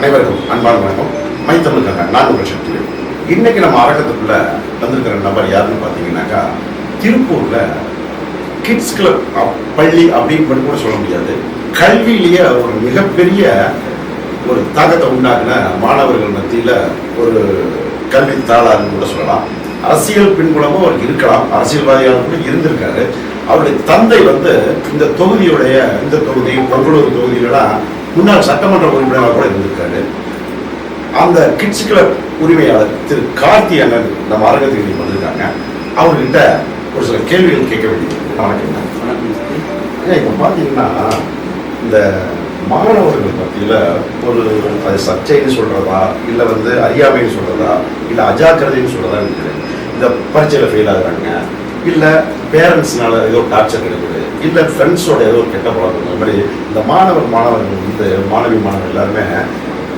அனைவருக்கும் அன்பான வணக்கம். மைத்தமிழுக்காக நான் உங்கள் சக்தி இன்னைக்கு நம்ம அரங்கத்துக்குள்ள வந்திருக்கிற நபர் யாருன்னு பார்த்தீங்கன்னாக்கா திருப்பூர்ல கிட்ஸ் கிளப் பள்ளி அப்படின்னு கூட சொல்ல முடியாது. கல்வியிலேயே ஒரு மிகப்பெரிய ஒரு தாக்கத்தை உண்டாக்குன மாணவர்கள் மத்தியில் ஒரு கல்வி தாளான்னு கூட சொல்லலாம். அரசியல் பின்புலமும் அவர் இருக்கலாம். அரசியல்வாதியாக கூட இருந்திருக்காரு. அவருடைய தந்தை வந்து இந்த தொகுதியுடைய இந்த தொகுதி பங்களூர் தொகுதியிலலாம் முன்னாள் சட்டமன்ற உறுப்பினராக கூட இருந்திருக்காரு. அந்த கிட்ஸ் கிளப் உரிமையாளர் திரு கார்த்தி அண்ணன் நம்ம அரங்கத்துக்கு இன்னைக்கு வந்திருக்காங்க. அவர்கிட்ட ஒரு சில கேள்விகள் கேட்க வேண்டியது வணக்கம். ஏன்னா இப்போ பார்த்தீங்கன்னா இந்த மாணவர்கள் மத்தியில் ஒரு அது சர்ச்சைன்னு சொல்கிறதா இல்லை வந்து அறியாமைன்னு சொல்கிறதா இல்லை அஜாக்கிரதைன்னு சொல்கிறதா இருக்குது இந்த பரீட்சையில் ஃபெயில் ஆகுறாங்க. இல்லை பேரண்ட்ஸ்னால ஏதோ டார்ச்சர் கிடைக்குது. இல்லை ஃப்ரெண்ட்ஸோட ஏதோ ஒரு கெட்ட பழக்கம் இந்த மாதிரி இந்த மாணவர் மாணவர்கள் வந்து மாணவி மாணவர் எல்லாருமே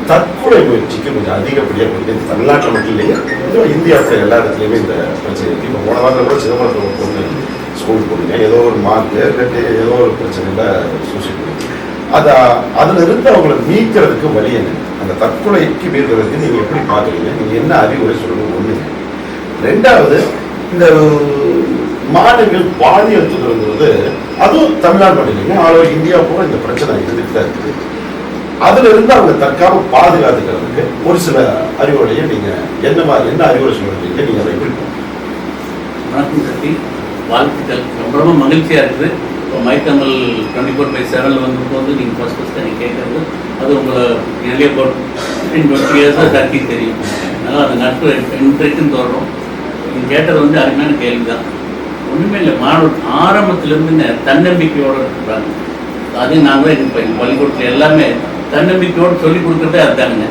தற்கொலை முயற்சிக்கு கொஞ்சம் அதிகப்படியாக போயிட்டு இந்த தமிழ்நாட்டில் மட்டும் இல்லையா ஏதோ இந்தியாவில் எல்லா இடத்துலையுமே இந்த பிரச்சனை இருக்குது இப்போ போன வாரத்தில் கூட சிதம்பரத்தில் ஒரு பொண்ணு ஸ்கூல் போனீங்க ஏதோ ஒரு மார்க் இல்லாட்டி ஏதோ ஒரு பிரச்சனையில் சூசைட் பண்ணி அதை அதில் இருந்து அவங்களை மீட்கிறதுக்கு வழி என்ன? அந்த தற்கொலைக்கு மீட்கிறதுக்கு நீங்கள் எப்படி பார்க்குறீங்க? நீங்கள் என்ன அறிவுரை சொல்லணும் ஒன்று ரெண்டாவது இந்த மாடுகள் பாலியல் தொந்தரவுங்கிறது அதுவும் தமிழ்நாடு மட்டும் ஆல் ஓவர் இந்தியா கூட இந்த பிரச்சனை இருந்துட்டு தான் இருக்குது. அதுல இருந்து அவங்க தற்காம பாதுகாத்துக்கிறதுக்கு ஒரு சில அறிவுரையை நீங்க என்ன மாதிரி என்ன அறிவுரை சொல்றீங்க நீங்க அதை எப்படி வணக்கம் சக்தி வாழ்த்துக்கள். ரொம்ப ரொம்ப மகிழ்ச்சியாக இருக்குது. இப்போ மைத்தமிழ் டுவெண்ட்டி ஃபோர் பை செவனில் வந்து வந்து நீங்கள் ஃபஸ்ட் ஃபஸ்ட் நீங்கள் கேட்குறது. அது உங்களை நிறைய ஃபிஃப்டீன் டுவெண்ட்டி இயர்ஸாக சக்தி தெரியும். அதனால் அந்த நட்பு இன்றைக்கும் தோறும் நீங்கள் கேட்டது வந்து அருமையான கேள்வி தான் ஒன்றுமே இல்லை மாணவர் ஆரம்பத்துலேருந்துங்க தன்னம்பிக்கையோடு இருக்கிறாங்க அதையும் நாங்கள் எங்கள் எங்கள் பள்ளிக்கூடத்தில் எல்லாமே தன்னம்பிக்கையோடு சொல்லிக் கொடுக்குறதே அதுதானுங்க.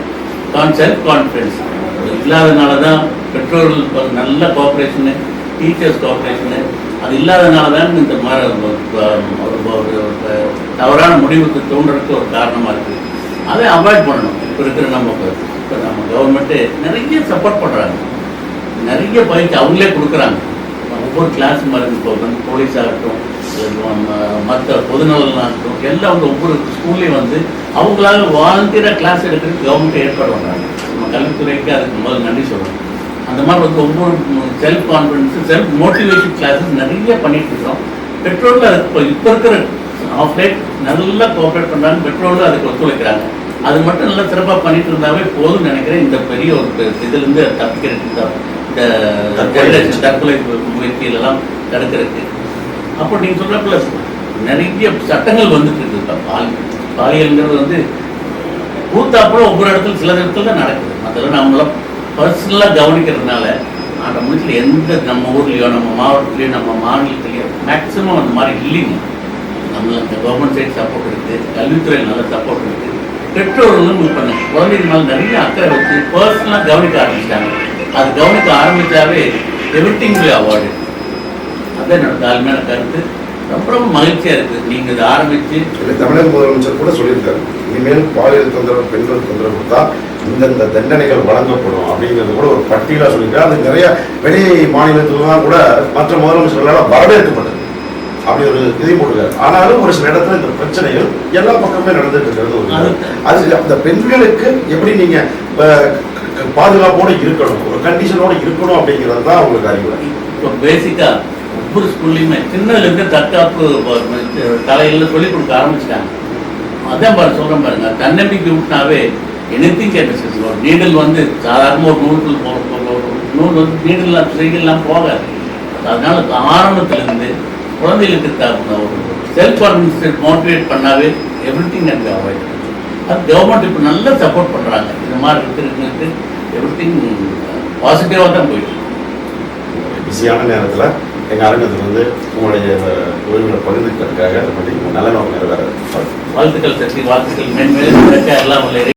கான் கான்ஃபிடன்ஸ் அது இல்லாதனால தான் பெற்றோர்கள் நல்ல கோஆப்ரேஷனு டீச்சர்ஸ் கோஆப்ரேஷனு அது இல்லாதனால தான் இந்த மாதிரி ஒரு- தவறான முடிவுக்கு தோன்றதுக்கு ஒரு காரணமாக இருக்குது அதை அவாய்ட் பண்ணணும். இப்போ இருக்கிற நம்ம இப்போ நம்ம கவர்மெண்ட்டு நிறைய சப்போர்ட் பண்ணுறாங்க நிறைய பயிற்சி அவங்களே கொடுக்குறாங்க. ஒவ்வொரு கிளாஸ் மாதிரி இப்போ வந்து போலீஸ் ஆகட்டும் மற்ற பொதுநலனாகட்டும் எல்லாம் வந்து ஒவ்வொரு ஸ்கூல்லையும் வந்து அவங்களால வாலண்டியராக கிளாஸ் எடுக்கிறதுக்கு கவர்மெண்ட் ஏற்பாடு பண்ணுறாங்க நம்ம கல்வித்துறைக்கு அதுக்கு முதல்ல நன்றி சொல்லணும். அந்த மாதிரி வந்து ஒவ்வொரு self confidence self motivation classes நிறைய பண்ணிட்டு இருக்கோம். பெட்ரோலில் அதுக்கு இப்போ இப்போ இருக்கிற ஆஃப்லைட் நல்லா கோஆப்ரேட் பண்ணுறாங்க பெட்ரோலில் அதுக்கு ஒத்துழைக்கிறாங்க. அது மட்டும் நல்லா சிறப்பாக பண்ணிட்டு இருந்தாவே போதும்னு நினைக்கிறேன். இந்த பெரிய ஒரு பெ- இதுலேருந்து தப்பிக்கிறதுக்கு தான் தற்கொலை generation தற்கொலை அப்போ நீங்கள் சொல்கிறப்பல நிறைய சட்டங்கள் வந்துட்டு இருக்கு. பால் பாலியல்ங்கிறது வந்து கூத்தாப்புறம் ஒவ்வொரு இடத்துல சில இடத்துல தான் நடக்குது. அதெல்லாம் நம்மளாம் பர்சனலாக கவனிக்கிறதுனால அந்த முடிச்சில் எந்த நம்ம ஊர்லேயோ நம்ம மாவட்டத்துலேயோ நம்ம மாநிலத்திலேயோ மேக்ஸிமம் அந்த மாதிரி இல்லைங்க. நம்மளுக்கு கவர்மெண்ட் சைடு சப்போர்ட் இருக்குது கல்வித்துறையில் நல்ல சப்போர்ட் இருக்குது பெற்றோர்களும் இப்போ குழந்தைங்க மேலே நிறைய அக்கறை வச்சு பர்சனலாக கவனிக்க ஆரம்பிச்சிட்டாங்க. அது கவனிக்க ஆரம்பித்தாவே எவ்ரித்திங் அவார்டு அதான் என்னோட தாழ்மையான கருத்து. ரொம்ப ரொம்ப மகிழ்ச்சியாக இருக்குது நீங்கள் இதை ஆரம்பித்து இல்லை தமிழக முதலமைச்சர் கூட சொல்லியிருக்காரு. இனிமேல் பாலியல் தொந்தரவு பெண்கள் தொந்தரவு கொடுத்தா இந்தந்த தண்டனைகள் வழங்கப்படும் அப்படிங்கிறது கூட ஒரு பட்டியலாக சொல்லியிருக்காரு. அது நிறைய வெளி மாநிலத்திலாம் கூட மற்ற முதலமைச்சர்களால் வரவேற்கப்பட்டது. அப்படி ஒரு இதை போட்டுருக்காரு. ஆனாலும் ஒரு சில இடத்துல இந்த பிரச்சனைகள் எல்லா பக்கமே நடந்துட்டு இருக்கிறது ஒரு அது அந்த பெண்களுக்கு எப்படி நீங்க அஹ், பாதுகாப்போட இருக்கணும் ஒரு கண்டிஷனோட இருக்கணும் அப்படிங்கிறது தான் அவங்களுக்கு அறிவுரை. இப்போ பேசிக்காக ஒவ்வொரு ஸ்கூல்லையுமே சின்னதுலேருந்து தற்காப்பு தலையில் சொல்லிக் கொடுக்க ஆரம்பிச்சிட்டாங்க. அதான் பாரு சொல்கிறேன் பாருங்க தன்னம்பிக்கை விட்டாவே எனத்தையும் கேட்டு ஒரு நீடல் வந்து சாதாரண ஒரு நூல்கள் போகிற நூல் வந்து நீடல்லாம் செய்கள்லாம் போகாது. அதனால ஆரம்பத்திலிருந்து குழந்தைகளுக்கு த- ஒரு செல்ஃப் கான்ஃபிடன்ஸ் மோட்டிவேட் பண்ணாவே எவ்ரி திங் அண்ட் அவாய்ட் அது கவர்மெண்ட் இப்போ நல்லா சப்போர்ட் பண்ணுறாங்க இந்த மாதிரி இருக்கிறவங்களுக்கு எவ்ரி திங் பாசிட்டிவாக தான் போயிட்டு. பிஸியான நேரத்துல எங்க அரங்கத்தில் வந்து உங்களுடைய உரிமைகளை பகிர்ந்துக்கிறதுக்காக நல்ல நோக்கம் நிறைவேற வாழ்த்துக்கள் சக்தி வாழ்த்துக்கள். மென்மேலும் எல்லாம்